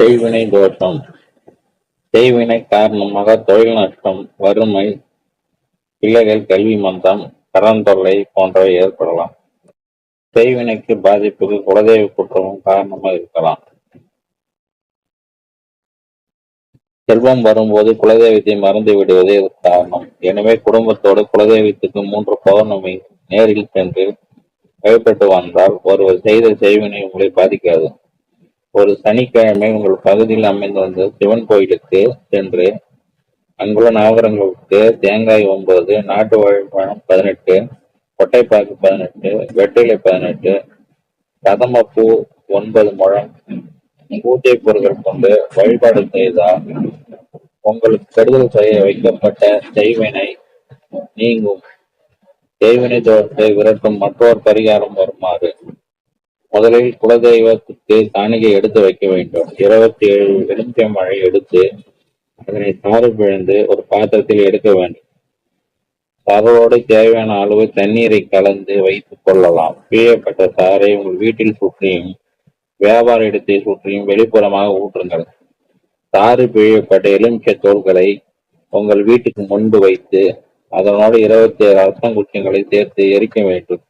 செய்வினை தோஷம் செய்வினை காரணமாக தொழில் நஷ்டம் வறுமை பிள்ளைகள் கல்வி மந்தம் கடன் தொல்லை போன்றவை ஏற்படலாம். செய்வினைக்கு பாதிப்புக்கு குலதெய்வ குற்றமும் காரணமாக இருக்கலாம். செல்வம் வரும்போது குலதெய்வத்தை மறந்து விடுவதே காரணம். எனவே குடும்பத்தோடு குலதெய்வத்துக்கு மூன்று பௌர்ணமி நேரில் சென்று வழிபட்டு வந்தால் ஒருவர் செய்த செய்வினை உங்களை பாதிக்காது. ஒரு சனிக்கிழமை உங்கள் பகுதியில் அமைந்து வந்த சிவன் கோயிலுக்கு சென்று அங்குள்ள நாகரங்களுக்கு தேங்காய் ஒன்பது நாட்டு வாழைப்பழம் பதினெட்டு கொட்டைப்பாக்கு பதினெட்டு வெற்றிலை பதினெட்டு கதமப்பூ ஒன்பது முழம் பூஜை பொருட்கள் கொண்டு வழிபாடு செய்தால் உங்களுக்கு கெடுதல் செய்ய வைக்கப்பட்ட செய்வினை நீங்கும். செய்வினை தோட்டத்தை விரட்டும் மற்றொரு பரிகாரம் வருமாறு. முதலில் வைத்து காணிகை எடுத்து வைக்க வேண்டும். இருபத்தி ஏழு எலுமிச்சை மழை எடுத்து அதனை சாறு பிழந்து ஒரு பாத்திரத்தில் எடுக்க வேண்டும். சாரோடு தேவையான அளவு தண்ணீரை கலந்து வைத்துக் கொள்ளலாம். பிழியப்பட்ட சாறை உங்கள் வீட்டில் சுற்றியும் வியாபார இடத்தை சுற்றியும் வெளிப்புறமாக ஊற்றுங்கள். சாறு பிழியப்பட்ட எலுமிச்சை தோள்களை உங்கள் வீட்டுக்கு முன்பு வைத்து அதனோடு இருபத்தி ஏழு அரசங்குச்சிகளை சேர்த்து எரிக்க வேண்டும்.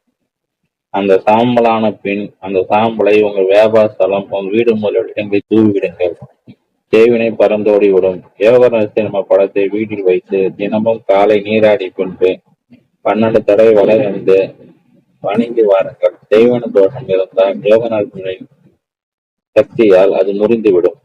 அந்த சாம்பலான பின் அந்த சாம்பலை உங்கள் வியாபார ஸ்தலம் உங்கள் வீடு முதல் இடங்களில் தூவிவிடுங்கள். தேவினை பறந்தோடி விடும். யோக சினிமா படத்தை வீட்டில் வைத்து தினமும் காலை நீராடி கொண்டு பன்னெண்டு தடவை வளர்ந்து வணங்கி வாருங்கள். தெய்வன தோஷம் இருந்தால் யோகநாதனின் சக்தியால் அது முறிந்துவிடும்.